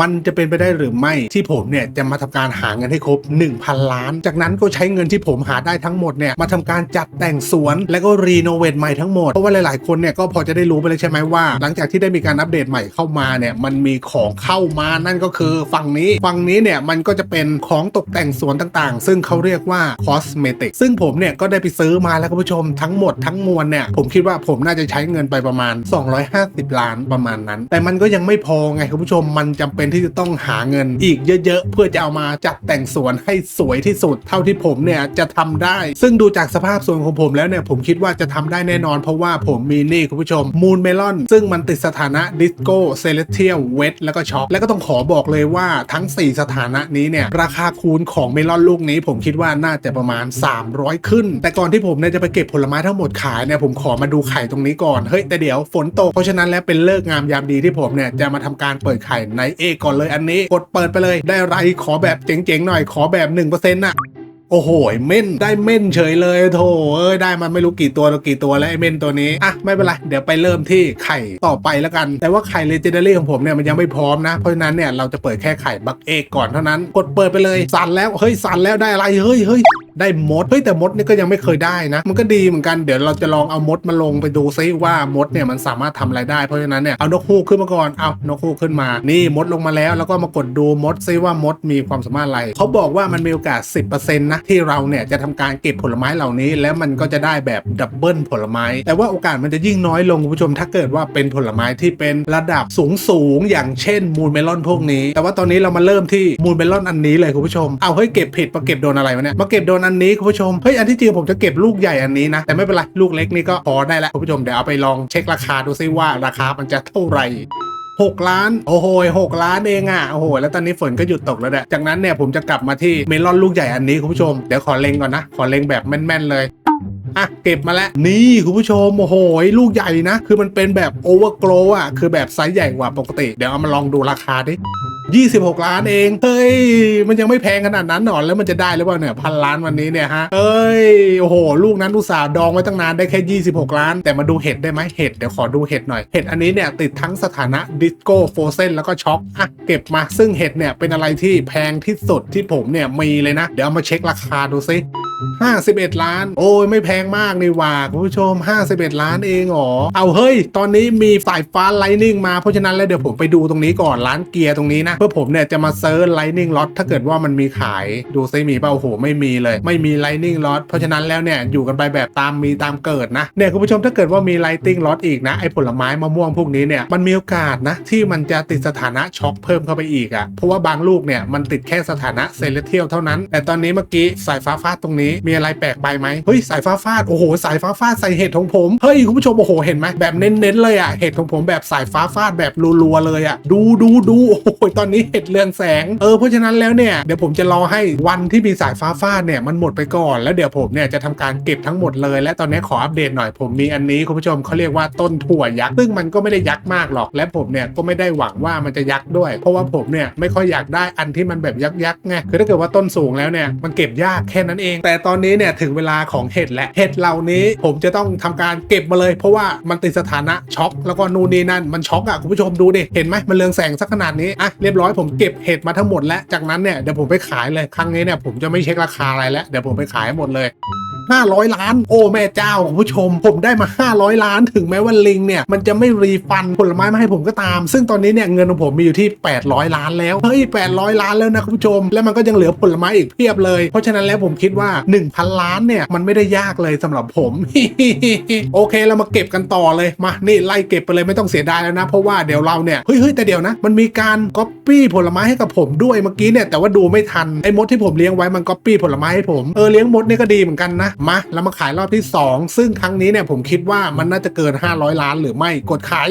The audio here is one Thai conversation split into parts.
มันจะเป็นไปได้หรือไม่ที่ผมเนี่ยจะมาทำการหาเงินให้ครบ 1,000 ล้าน จากนั้นก็ใช้เงินที่ผมหาได้ทั้งหมดเนี่ยมาทำการจัดแต่งสวนแล้วก็รีโนเวทใหม่ทั้งหมดเพราะว่าหลาย ๆ คนเนี่ยก็พอจะได้รู้ไปเลยใช่ไหมว่า หลังจากที่ได้มีการอัปเดตใหม่เข้ามาเนี่ยมันมีของเข้ามานั่นก็คือฝั่งนี้ฝั่งนี้เนี่ยมันก็จะเป็นของตกแต่งสวนต่าง ๆ ซึ่งเขาเรียกว่าคอสเมติกซึ่งผมเนี่ยก็ได้ไปซื้อมาแล้วคุณผู้ชมทั้งหมดทั้งมวลเนี่ยผมคิดว่าผมน่าจะใช้เงินไปประมาณ 250 ล้านประมาณนั้น แต่มันก็ยังไม่พอไงคุณผู้ชมมันจำเป็นที่จะต้องหาเงินอีกเยอะ ๆ เพื่อจะเอามาจัดแต่งสวนให้สวยที่สุด เท่าที่ผมเนี่ยจะทำได้ ซึ่งดูจากสภาพสวนของผมแล้วเนี่ยผมคิดว่าจะทำได้แน่นอน เพราะว่าผมมีนี่คุณผู้ชมมูนเมลอนซึ่งมันติดสถานะดิสโก้เซเลเทียลเวทแล้วก็ช็อปแล้วก็ต้องขอบอกเลยว่าทั้ง 4 สถานะนี้เนี่ยราคาคูณของเมลอนลูกนี้ ผมคิดว่าน่าจะประมาณ 300 ขึ้น แต่ก่อนที่ผมเนี่ยจะไปเก็บผลไม้ทั้งหมดขายเนี่ยผมขอมาดูไข่ตรงนี้ก่อนเฮ้ยแต่เดี๋ยวฝนตกเพราะฉะนั้นแล้วเป็นเลิกงามยามดีที่ผมเนี่ยจะมาทำการเปิดไข่ในเอกก่อนเลยอันนี้กดเปิดไปเลยได้ไรขอแบบเจ๋งๆหน่อยขอแบบ1%น่ะโอ้โหเม่นได้เม่นเฉยเลยโถเอ้ยได้มาไม่รู้กี่ตัวแล้วกี่ตัวแล้วไอ้เม่นตัวนี้อะไม่เป็นไรเดี๋ยวไปเริ่มที่ไข่ต่อไปแล้วกัน แต่ว่าไข่เลเจนดารี่ของผมเนี่ยมันยังไม่พร้อมนะเพราะฉะนั้นเนี่ยเราจะเปิดแค่ไข่บักเอกก่อนเท่านั้น กดเปิดไปเลยสั่นแล้วเฮ้ยสั่นแล้วได้อะไรเฮ้ยเฮ้ย ได้มด เฮ้ยแต่มดนี่ก็ยังไม่เคยได้นะ มันก็ดีเหมือนกันเดี๋ยวเราจะลองเอามดมาลงไปดูซิว่ามดเนี่ยมันสามารถทำอะไรได้ เพราะฉะนั้นเนี่ยเอานกฮูกขึ้นมาก่อน เอานกฮูกขึ้นมา นี่มดลงมาแล้ว แล้วก็มากดดูมดซิว่ามดมีความสามารถอะไร เขาบอกว่ามันมีโอกาส 10%นะที่เราเนี่ยจะทำการเก็บผลไม้เหล่านี้ แล้วมันก็จะได้แบบดับเบิลผลไม้ แต่ว่าโอกาสมันจะยิ่งน้อยลงคุณผู้ชม ถ้าเกิดว่าเป็นผลไม้ที่เป็นระดับสูงสูงๆอย่างเช่นมูนเมลอนพวกนี้ แต่ว่าตอนนี้เรามาเริ่มที่มูนเมลอนอันนี้เลยคุณผู้ชม เอาเฮ้ยเก็บผิดมาเก็บโดนอะไรวะเนี่ย มาเก็บโดนอันนี้คุณผู้ชมเฮ้ยอันที่จริงผมจะเก็บลูกใหญ่อันนี้นะ แต่ไม่เป็นไร ลูกเล็กนี่ก็พอได้แล้วคุณผู้ชมเดี๋ยวเอาไปลองเช็คราคาดูซิว่าราคามันจะเท่าไหร่6ล้าน โอ้โหหกล้านเองอะโอ้โหแล้วตอนนี้ฝนก็หยุดตกแล้วแหละจากนั้นเนี่ยผมจะกลับมาที่เมลอนลูกใหญ่อันนี้คุณผู้ชมเดี๋ยวขอเล็งก่อนนะ ขอเล็งแบบแม่นๆเลยอะเก็บมาแล้ว นี่คุณผู้ชมโอ้โหลูกใหญ่นะ คือมันเป็นแบบโอเวอร์โกลอะคือแบบไซส์ใหญ่กว่าปกติ เดี๋ยวเอามาลองดูราคาดิ 26 ล้านเอง เฮ้ย มันยังไม่แพงขนาดนั้นหนอนแล้วมันจะได้หรือเปล่าเนี่ยพันล้านวันนี้เนี่ยฮะ เอ้ย โอ้โห ลูกนั้นอุตส่าห์ดองไว้ตั้งนานได้แค่ 26 ล้าน แต่มาดูเห็ดได้ไหมเห็ด เดี๋ยวขอดูเห็ดหน่อย เห็ดอันนี้เนี่ยติดทั้งสถานะดิสโก้โฟเซนแล้วก็ช็อกอะเก็บมา ซึ่งเห็ดเนี่ยเป็นอะไรที่แพงที่สุดที่ผมเนี่ยมีเลยนะ เดี๋ยวเอามาเช็คราคาดูซิ 51 ล้าน โอ้ยไม่แพงมากนี่ว่าคุณผู้ชม 51 ล้านเองหรอ เอาเฮ้ย ตอนนี้มีสายฟ้าไลนิ่งมาเพราะฉะนั้นแล้วเดี๋ยวผมไปดูตรงนี้ก่อนร้านเกียร์ตรงนี้นะเพื่อผมเนี่ยจะมาเซิร์ชไลนิ่งล็อตถ้าเกิดว่ามันมีขายดูซิมีเปล่าโอ้โหไม่มีเลย ไม่มีไลนิ่งล็อตเพราะฉะนั้นแล้วเนี่ยอยู่กันไปแบบตามมีตามเกิดนะเนี่ยคุณผู้ชมถ้าเกิดว่ามีไลติ้งล็อตอีกนะไอ้ผลไม้มะม่วงพวกนี้เนี่ยมันมีโอกาสนะที่มันจะติดสถานะช็อกเพิ่มเข้าไปอีกอะ่ะเพราะว่าบางลูกเนี่ยมันติดแค่สถานะเซเลเทียลเท่านั้น แต่ตอนนี้เมื่อกี้สายฟ้าฟาดตรงนี้มีอะไรแปลกไปไหมเฮ้ยสายฟ้าฟาดโอ้โหสายฟ้าฟาดใส่เห็ดของผมเฮ้ยคุณผู้ชมโอ้โหเห็นไหมแบบเน้นๆเลยอะ่ะเห็ดของผมแบบสายฟ้าฟาดแบบรัวๆเลยอะ่ะดูดูดูโอ้โหตอนนี้เห็ดเรืองแสงเออเพราะฉะนั้นแล้วเนี่ยเดี๋ยวผมจะรอให้วันที่มีสายฟ้าฟาดเนี่ยมันหมดไปก่อนแล้วเดี๋ยวผมเนี่ยจะทำการเก็บทั้งหมดเลย และตอนนี้ขออัปเดตหน่อยผมมีอันนี้คุณผู้ชมเขาเรียกว่าต้นถั่วยักษ์ซึ่งมันก็ไม่ได้ยักษ์มากหรอก และผมเนี่ยก็ไม่ได้หวังว่ามันจะยักษ์ด้วย เพราะว่าผมเนี่ยไม่ค่อยอยากได้อันที่มันแบบยักษ์ยักษ์ไงคือถ้าเกิดว่าต้นสูงแล้วเนี่ยมันเก็บยากแค่นั้นเอง แต่ตอนนี้เนี่ยถึงเวลาของเห็ดและเห็ดเหล่านี้ผมจะต้องทำการเก็บมาเลย เพราะว่ามันติดสถานะช็อกแล้วก็นู่นนี่นั่นมันช็อกอะคุณผู้ชมดูดิเห็นไหมมันเรืองแสงสักขนาดนี้อะเรียบร้อยผมเก็บเห็ดมาทั้งหมดแล้วจากนั้นเนี่ยเดี๋ยวผมไปขายเลยครั้งนี้เนี่ยผมจะไม่เช็คราคาอะไรแล้วเดี๋ยวผมไปขายหมดเลย 500 ล้าน โอ้แม่เจ้าคุณผู้ชม ผมได้มา 500 ล้าน ถึงแม้ว่าลิงเนี่ยมันจะไม่รีฟันผลไม้มาให้ผมก็ตาม ซึ่งตอนนี้เนี่ยเงินของผมมีอยู่ที่ 800 ล้านแล้ว เฮ้ย 800 ล้านแล้วนะคุณผู้ชม แล้วมันก็ยังเหลือผลไม้อีกเพียบเลย เพราะฉะนั้นแล้วผมคิดว่า 1,000 ล้านเนี่ยมันไม่ได้ยากเลยสำหรับผม โอเคเรามาเก็บกันต่อเลยมานี่ไล่เก็บไปเลยไม่ต้องเสียดายแล้วนะ เพราะว่าเดี๋ยวเราเนี่ยเฮ้ยเฮ้ยแต่เดี๋ยวนะ มันมีการก๊อปปี้ผลไม้ให้กับผมด้วยเมื่อกี้เนี่ยแต่ว่าดูไม่ทันไอ้มดที่ผมเลี้ยงไว้มันก๊อปปี้ผลไม้ให้ผมเออเลี้ยงมดนี่ก็ดีเหมือนกันนะมาแล้วมาขายรอบที่ 2 ซึ่งครั้งนี้เนี่ยผมคิดว่ามันน่าจะเกิน 500 ล้านหรือไม่กดขาย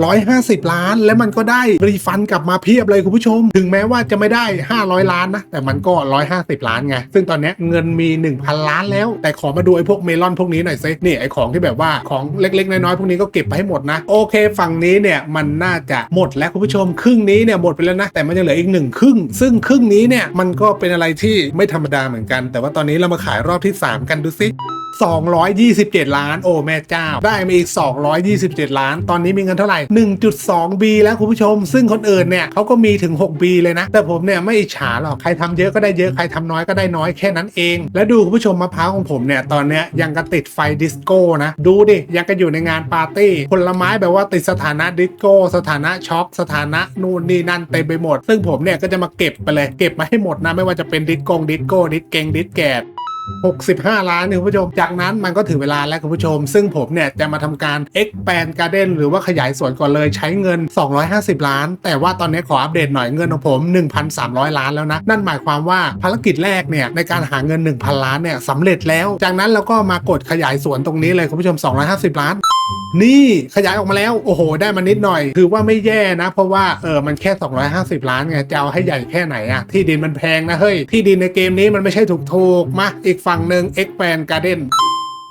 150 ล้าน แล้วมันก็ได้รีฟันกลับมาเพียบเลยคุณผู้ชม ถึงแม้ว่าจะไม่ได้ 500 ล้านนะ แต่มันก็ 150 ล้านไง ซึ่งตอนนี้เงินมี 1,000 ล้านแล้ว แต่ขอมาดูไอ้พวกเมลอนพวกนี้หน่อยซินี่ไอ้ของที่แบบว่าของเล็กๆ น้อยๆ พวกนี้ก็เก็บไปให้หมดนะ โอเค ฝั่งนี้เนี่ยมันน่าจะหมดแล้วคุณผู้ชม ครึ่งนี้เนี่ยหมดไปแล้วนะ แต่มันยังเหลืออีกหนึ่งครึ่ง ซึ่งครึ่งนี้เนี่ยมันก็เป็นอะไรที่ไม่ธรรมดาเหมือนกัน แต่ว่าตอนนี้เรามาขายรอบที่ 3 กันดูซิ 227 ล้าน โอ้แม่เจ้า ได้มาอีก 227 ล้าน ตอนนี้มีเงินเท่าไหร่ 1.2 B แล้วคุณผู้ชม ซึ่งคนอื่นเนี่ยเขาก็มีถึง 6 B เลยนะ แต่ผมเนี่ยไม่อิจฉาหรอก ใครทำเยอะก็ได้เยอะ ใครทำน้อยก็ได้น้อยแค่นั้นเอง และดูคุณผู้ชมมะพร้าวของผมเนี่ย ตอนเนี้ยยังกระติดไฟดิสโก้นะ ดูดิ ยังก็อยู่ในงานปาร์ตี้ ผลไม้แบบว่าติดสถานะดิสโก้ สถานะช็อก สถานะนู่นนี่นั่นเต็มไปหมด ซึ่งผมเนี่ยก็จะมาเก็บไปเลย เก็บมาให้หมดนะ ไม่ว่าจะเป็นดิสกงดิสโก้ ดิสเกงดิสแกด 65 ล้านเนี่ยคุณผู้ชม จากนั้นมันก็ถึงเวลาแล้วคุณผู้ชม ซึ่งผมเนี่ยจะมาทำการ expand garden หรือว่าขยายสวนก่อนเลยใช้เงิน 250 ล้าน แต่ว่าตอนนี้ขออัปเดตหน่อยเงินของผม 1,300 ล้านแล้วนะ นั่นหมายความว่าภารกิจแรกเนี่ยในการหาเงิน 1,000 ล้านเนี่ยสำเร็จแล้ว จากนั้นเราก็มากดขยายสวนตรงนี้เลยคุณผู้ชม 250 ล้าน นี่ขยายออกมาแล้ว โอ้โห ได้มานิดหน่อย คือว่าไม่แย่นะ เพราะว่าเออมันแค่ 250 ล้านไงจะเอาให้ใหญ่แค่ไหนอะที่ดินมันแพงนะเฮ้ยที่ดินในเกมนี้มันไม่ใช่ถูกๆมาอีกฝั่งหนึ่ง expand garden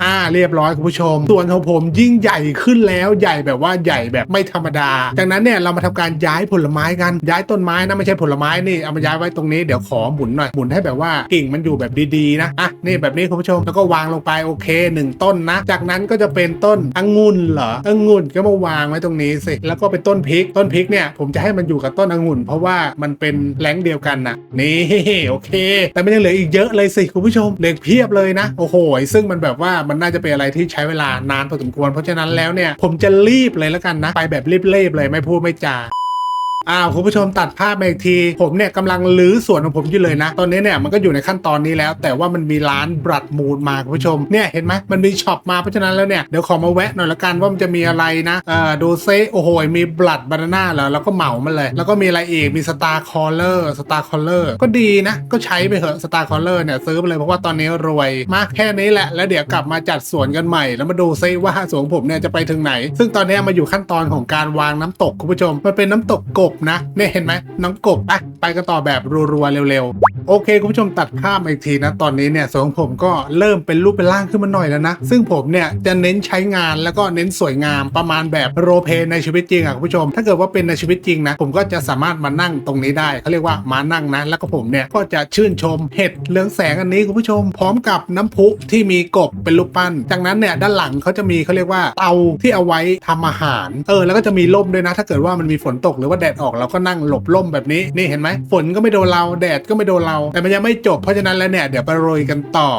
อ่าเรียบร้อยคุณผู้ชม ส่วนของผมยิ่งใหญ่ขึ้นแล้วใหญ่แบบว่าใหญ่แบบไม่ธรรมดาจากนั้นเนี่ยเรามาทำการย้ายผลไม้กันย้ายต้นไม้นะไม่ใช่ผลไม้นี่เอามาย้ายไว้ตรงนี้เดี๋ยวขอหมุนหน่อยหมุนให้แบบว่ากิ่งมันอยู่แบบดีๆนะอะนี่แบบนี้คุณผู้ชมแล้วก็วางลงไปโอเคหนึ่งต้นนะ จากนั้นก็จะเป็นต้นองุ่นเหรอองุ่นก็มาวางไว้ตรงนี้สิแล้วก็เป็นต้นพริก ต้นพริกเนี่ยผมจะให้มันอยู่กับต้นองุ่น เพราะว่ามันเป็นแหล่งเดียวกันนะนี่โอเค แต่มันยังเหลืออีกเยอะเลยสิคุณผู้ชมเหลือเพียบเลยนะ โอ้โหซึ่งมันแบบว่ามันน่าจะเป็นอะไรที่ใช้เวลานานพอสมควร เพราะฉะนั้นแล้วเนี่ยผมจะรีบเลยแล้วกันนะ ไปแบบรีบๆเลยไม่พูดไม่จา อ้าวคุณผู้ชมตัดภาพมาอีกทีผมเนี่ยกำลังลื้อส่วนของผมอยู่เลยนะ ตอนนี้เนี่ยมันก็อยู่ในขั้นตอนนี้แล้ว แต่ว่ามันมีร้านบรัดมูลมาคุณผู้ชมเนี่ยเห็นไหมมันมีช็อปมาเพราะฉะนั้นแล้วเนี่ยเดี๋ยวขอมาแวะหน่อยละกันว่ามันจะมีอะไรนะเอ่อดูเซโอ้โหมีบลัดบานาน่าแล้วแล้วก็เหมามันเลย แล้วก็มีอะไรอีกมีสตาร์คอลเลอร์สตาร์คอลเลอร์ก็ดีนะก็ใช้ไปเถอะสตาร์คอลเลอร์เนี่ยซื้อไปเลยเพราะว่าตอนนี้รวยมากแค่นี้แหละ แล้วเดี๋ยวกลับมาจัดสวนกันใหม่ แล้วมาดูซิว่าสวนผมเนี่ยจะไปถึงไหน ซึ่งตอนนี้มาอยู่ขั้นตอนของการวางน้ำตกคุณผู้ชมมันเป็นน้ำตกกบนะเนี่ยเห็นไหมน้ำกบอะไปกันต่อแบบรัวๆเร็วๆ โอเค คุณผู้ชมตัดภาพมอีกทีนะ ตอนนี้เนี่ยสวนของผมก็เริ่มเป็นรูปเป็นร่างขึ้นมาหน่อยแล้วนะ ซึ่งผมเนี่ยจะเน้นใช้งานแล้วก็เน้นสวยงามประมาณแบบโรเพในชีวิตจริงอะคุณผู้ชม ถ้าเกิดว่าเป็นในชีวิตจริงนะ ผมก็จะสามารถมานั่งตรงนี้ได้เขาเรียกว่ามานั่งนะ แล้วก็ผมเนี่ยก็จะชื่นชมเห็ดเรืองแสงอันนี้คุณผู้ชม พร้อมกับน้ำพุที่มีกบเป็นรูปปั้น จากนั้นเนี่ยด้านหลังเขาจะมีเขาเรียกว่าเตาที่เอาไว้ทำอาหาร เออแล้วก็จะมีร่มด้วยนะ ถ้าเกิดว่ามันมีฝนตกหรือว่าแดดออกเราก็นั่งหลบล่มแบบนี้นี่เห็นไหมฝนก็ไม่โดนเราแดดก็ไม่โดนเรา แต่มันยังไม่จบเพราะฉะนั้นแล้วเนี่ยเดี๋ยวไปโรยกันต่อ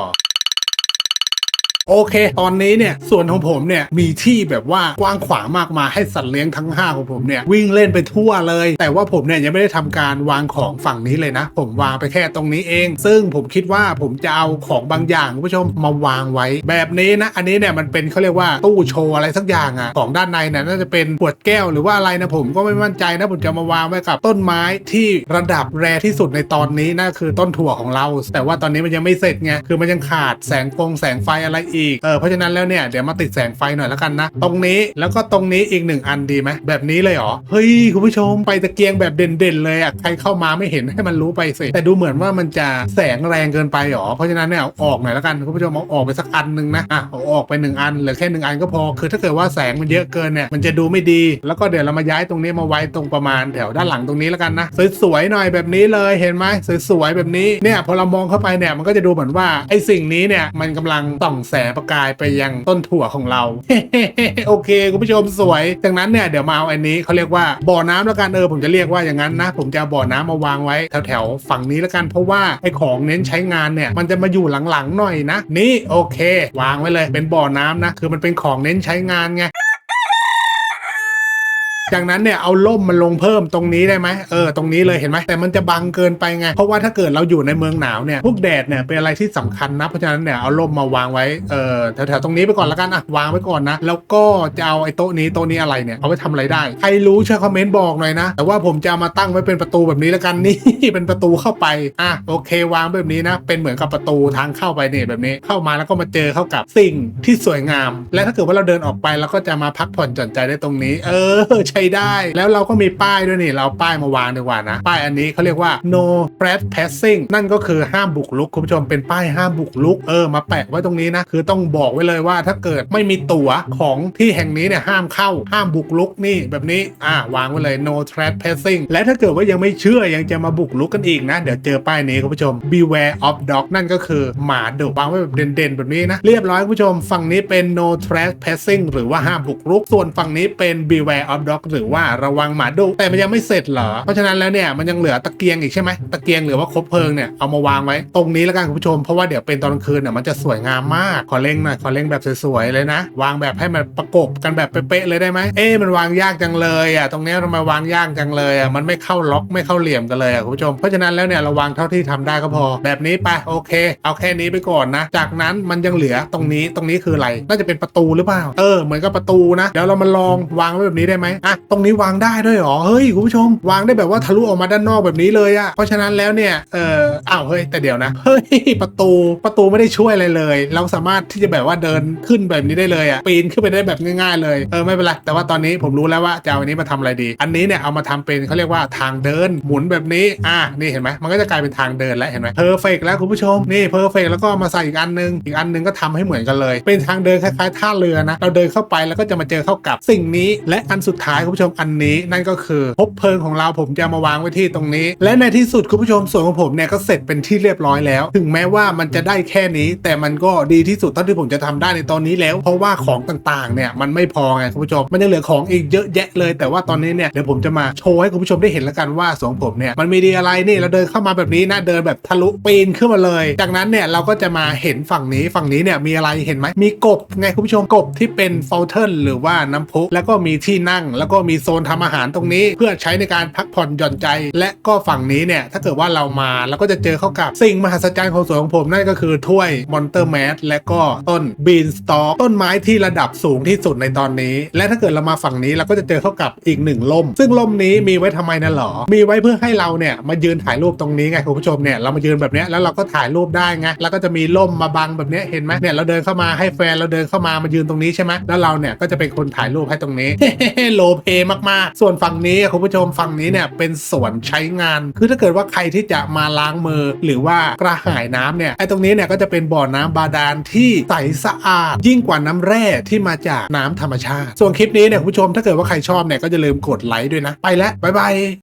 โอเค ตอนนี้เนี่ยส่วนของผมเนี่ยมีที่แบบว่ากว้างขวางมากมายให้สัตว์เลี้ยงทั้ง 5 ของผมเนี่ยวิ่งเล่นไปทั่วเลย แต่ว่าผมเนี่ยยังไม่ได้ทำการวางของฝั่งนี้เลยนะ ผมวางไปแค่ตรงนี้เอง ซึ่งผมคิดว่าผมจะเอาของบางอย่างคุณผู้ชมมาวางไว้ แบบนี้นะ อันนี้เนี่ยมันเป็นเขาเรียกว่าตู้โชว์อะไรสักอย่างอะของด้านในเนี่ยน่าจะเป็นขวดแก้วหรือว่าอะไรนะผมก็ไม่มั่นใจนะผมจะมาวางไว้กับต้นไม้ที่ระดับแรที่สุดในตอนนี้นะคือต้นถั่วของเรา แต่ว่าตอนนี้มันยังไม่เสร็จไงคือมันยังขาดแสงฟงแสงไฟอะไรอีก เออเพราะฉะนั้นแล้วเนี่ยเดี๋ยวมาติดแสงไฟหน่อยแล้วกันนะ ตรงนี้แล้วก็ตรงนี้อีกหนึ่งอันดีไหมแบบนี้เลยเหรอ เฮ้ยคุณผู้ชมไปตะเกียงแบบเด่นๆเลยอะใครเข้ามาไม่เห็นให้มันรู้ไปสิแต่ดูเหมือนว่ามันจะแสงแรงเกินไปเหรอเพราะฉะนั้นเนี่ยเอาออกหน่อยแล้วกันคุณผู้ชมเอาออกไปสักอันหนึ่งนะอะเอาออกไปหนึ่งอันเหลือแค่หนึ่งอันก็พอคือถ้าเกิดว่าแสงมันเยอะเกินเนี่ยมันจะดูไม่ดี แล้วก็เดี๋ยวเรามาย้ายตรงนี้มาไว้ตรงประมาณแถวด้านหลังตรงนี้แล้วกันนะสวยๆหน่อยแบบนี้เลยเห็นไหมสวยๆแบบนี้เนี่ยพอเรามองเข้าไปเนี่ยมันก็จะดูเหมือนว่าไอ้สิ่งนี้เนี่ยมันกำลังส่องแสงประกายไปยังต้นถั่วของเรา โอเค คุณผู้ชมสวย จากนั้นเนี่ยเดี๋ยวมาเอาอันนี้เขาเรียกว่าบ่อน้ำแล้วกันเออผมจะเรียกว่าอย่างนั้นนะ ผมจะเอาบ่อน้ำมาวางไว้แถวๆฝั่งนี้แล้วกันเพราะว่าไอ้ของเน้นใช้งานเนี่ยมันจะมาอยู่หลังๆหน่อยนะ นี่โอเค วางไว้เลยเป็นบ่อน้ำนะ คือมันเป็นของเน้นใช้งานไง จากนั้นเนี่ยเอาล่มมันลงเพิ่มตรงนี้ได้ไหมเออตรงนี้เลยเห็นไหมแต่มันจะบังเกินไปไง เพราะว่าถ้าเกิดเราอยู่ในเมืองหนาวเนี่ยพวกแดดเนี่ยเป็นอะไรที่สำคัญนะเพราะฉะนั้นเนี่ยเอาล่มมาวางไว้เออแถวๆตรงนี้ไปก่อนละกันอะวางไว้ก่อนนะ แล้วก็จะเอาไอ้โต๊ะนี้โต๊ะนี้อะไรเนี่ยเอาไปทำอะไรได้ใครรู้ช่วยคอมเมนต์บอกหน่อยนะ แต่ว่าผมจะมาตั้งไว้เป็นประตูแบบนี้ล้วกันนี่เป็นประตูเข้าไปอะโอเควางแบบนี้นะ เป็นเหมือนกับประตูทางเข้าไปเนี่ยแบบนี้เข้ามาแล้วก็มาเจอเข้ากับสิ่งที่สวยงาม และถ้าเกิดว่าเราเดินออกไปเราก็จะมาพักผ่อนหย่อนใจได้ตรงนี้ เออใช้ได้ แล้วเราก็มีป้ายด้วยนี่ เราป้ายมาวางดีกว่านะ ป้ายอันนี้เขาเรียกว่า no trespassing นั่นก็คือห้ามบุกรุกคุณผู้ชมเป็นป้ายห้ามบุกรุกเออมาแปะไว้ตรงนี้นะ คือต้องบอกไว้เลยว่าถ้าเกิดไม่มีตั๋วของที่แห่งนี้เนี่ยห้ามเข้าห้ามบุกรุกนี่แบบนี้อ่าวางไว้เลย no trespassing และถ้าเกิดว่ายังไม่เชื่อยังจะมาบุกรุกกันอีกนะ เดี๋ยวเจอป้ายนี้คุณผู้ชม beware of dog นั่นก็คือหมาดุวางไว้แบบเด่นๆ แบบนี้นะ เรียบร้อยคุณผู้ชม ฝั่งนี้เป็น no trespassing หรือว่าห้ามบุกรุก ส่วนฝั่งนี้เป็น beware of dog หรือว่าระวังหมาดุแต่มันยังไม่เสร็จเหรอ เพราะฉะนั้นแล้วเนี่ยมันยังเหลือตะเกียงอีกใช่ไหมตะเกียงหรือว่าคบเพลิงเนี่ยเอามาวางไว้ตรงนี้แล้วกันคุณผู้ชมเพราะว่าเดี๋ยวเป็นตอนกลางคืนเนี่ยมันจะสวยงามมากขอเล่งหน่อยขอเล่งแบบสวยๆเลยนะ วางแบบให้มันประกบกันแบบเป๊ะๆเลยได้ไหมเอ๊ะมันวางยากจังเลยอะตรงนี้ทำไมวางยากจังเลยอะมันไม่เข้าล็อกไม่เข้าเหลี่ยมกันเลยอะคุณผู้ชมเพราะฉะนั้นแล้วเนี่ยเราวางเท่าที่ทำได้ก็พอ แบบนี้ไปโอเค เอาแค่นี้ไปก่อนนะ จากนั้นมันยังเหลือตรงนี้ตรงนี้คืออะไรน่าจะเป็นประตูหรือเปล่า เออเหมือนกับประตูนะเดี๋ยวเรามาลองวางไว้แบบนี้ได้ไหมอะตรงนี้วางได้ด้วยเหรอเฮ้ยคุณผู้ชม วางได้แบบว่าทะลุออกมาด้านนอกแบบนี้เลยอะเพราะฉะนั้นแล้วเนี่ยเอออ้าวเฮ้ยแต่เดี๋ยวนะเฮ้ยประตูประตูไม่ได้ช่วยอะไรเลย เราสามารถที่จะแบบว่าเดินขึ้นแบบนี้ได้เลยอะปีนขึ้นไปได้แบบง่ายๆเลยเออไม่เป็นไรแต่ว่าตอนนี้ผมรู้แล้วว่าจะเอาอันนี้มาทำอะไรดี อันนี้เนี่ยเอามาทำเป็นเขาเรียกว่าทางเดินหมุนแบบนี้อะนี่เห็นไหมมันก็จะกลายเป็นทางเดินแล้วเห็นไหมเพอร์เฟกแล้วคุณผู้ชมนี่เพอร์เฟกแล้วก็มาใส่อีกอันนึงอีกอันนึงก็ทำให้เหมือนกันเลย เป็นทางเดินคล้ายๆท่าเรือนะเราเดินเข้าไปแล้วก็จะมาเจอเข้ากับสิ่งนี้และอันสุดท้ายคุณผู้ชมอันนี้นั่นก็คือพบเพลิงของเราผมจะมาวางไว้ที่ตรงนี้ และในที่สุดคุณผู้ชมส่วนของผมเนี่ยก็เสร็จเป็นที่เรียบร้อยแล้ว ถึงแม้ว่ามันจะได้แค่นี้ แต่มันก็ดีที่สุดเท่าที่ผมจะทำได้ในตอนนี้แล้ว เพราะว่าของต่างๆเนี่ยมันไม่พอไงคุณผู้ชมมันยังเหลือของอีกเยอะแยะเลย แต่ว่าตอนนี้เนี่ยเดี๋ยวผมจะมาโชว์ให้คุณผู้ชมได้เห็นแล้วกันว่าสวนของผมเนี่ยมันมีดีอะไรนี่เราเดินเข้ามาแบบนี้นะเดินแบบทะลุปีนขึ้นมาเลย จากนั้นเนี่ยเราก็จะมาเห็นฝั่งนี้ฝั่งนี้เนี่ยมีอะไรเห็นไหมมีกบไงคุณผู้ชมกบที่เป็นฟลเทนหรือว่าน้ำพุแล้วก็มีที่นั่งแล้วก็มีโซนทำอาหารตรงนี้ เพื่อใช้ในการพักผ่อนหย่อนใจ และก็ฝั่งนี้เนี่ยถ้าเกิดว่าเรามาเราก็จะเจอเข้ากับสิ่งมหัศจรรย์ของสวนของผมนั่นก็คือถ้วยมอนเตอร์แมสและก็ต้นบีนสตอ k ต้นไม้ที่ระดับสูงที่สุดในตอนนี้ และถ้าเกิดเรามาฝั่งนี้เราก็จะเจอเข้ากับอีกหนึ่งล่ม ซึ่งล่มนี้มีไว้ทำไมนะหรอ มีไว้เพื่อให้เราเนี่ยมายืนถ่ายรูปตรงนี้ไงคุณผู้ชมเนี่ยเรามายืนแบบนี้แล้วเราก็ถ่ายรูปได้ไงแล้วก็จะมีล่มมาบังแบบนี้เห็นไหมเนี่ยเราเดินเข้ามาให้แฟนเราเดินเข้ามามายืนตรงนี้ใช่ไหมแล้วเราเนี่ยก็จะเป็นคนถ่ายรูปให้ตรงนี้โลเพมากๆ ส่วนฝั่งนี้คุณผู้ชมฝั่งนี้เนี่ยเป็นสวนใช้งาน คือถ้าเกิดว่าใครที่จะมาล้างมือหรือว่ากระหายน้ำเนี่ยไอ้ตรงนี้เนี่ยก็จะเป็นบ่อน้ำบาดาลที่ใสสะอาด ยิ่งกว่าน้ำแร่ที่มาจากน้ำธรรมชาติ ส่วนคลิปนี้เนี่ยคุณผู้ชมถ้าเกิดว่าใครชอบเนี่ยก็จะลืมกดไลค์ด้วยนะ ไปแล้วบ๊ายบาย